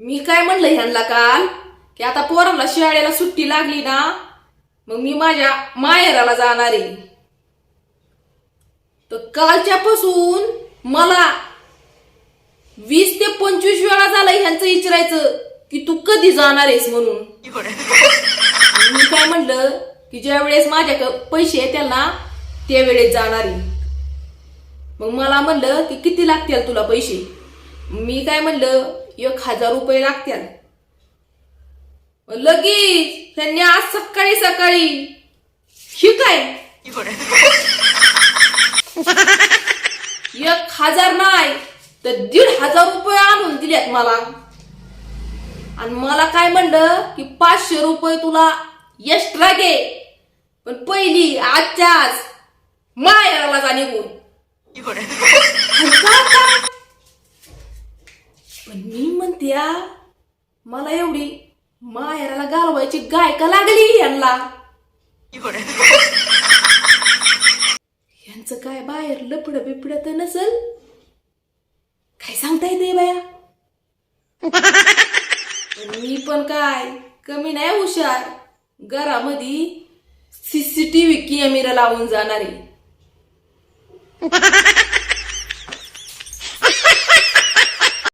मी काय म्हणलं ह्यांना काल? की आता पोरांना शाळेला सुट्टी लागली ना मग मी माझ्या माहेराला जाणार आहे. तर कालच्या पासून मला वीस ते पंचवीस वेळा झाला ह्यांचं विचारायचं की तू कधी जाणार आहेस म्हणून? मी काय म्हणलं की ज्या वेळेस माझ्याकडे पैसे येतील ना त्यावेळेस जाणार आहे. मग मला म्हणलं की किती लागतील तुला पैसे? मी काय म्हणलं एक हजार रुपये लागतील. लगेच त्यांनी आज सकाळी सकाळी शिकाय. एक हजार नाही तर दीड हजार रुपये आणून दिल्यात मला. आणि मला काय म्हणलं की पाचशे रुपये तुला एक्स्ट्रा घे. पण पहिली आजच्या आज मायाला जा निघून आणि का आता? पण मी म्हणत्या मला एवढी माहेराला घालवायची गायका लागली यांना? यांचं काय बाहेर लपड बिपड तर नसल? काय सांगता येते बाया? मी पण काय कमी नाही हुशार. घरामध्ये सीसीटीव्ही कॅमेरा लावून जाणारी.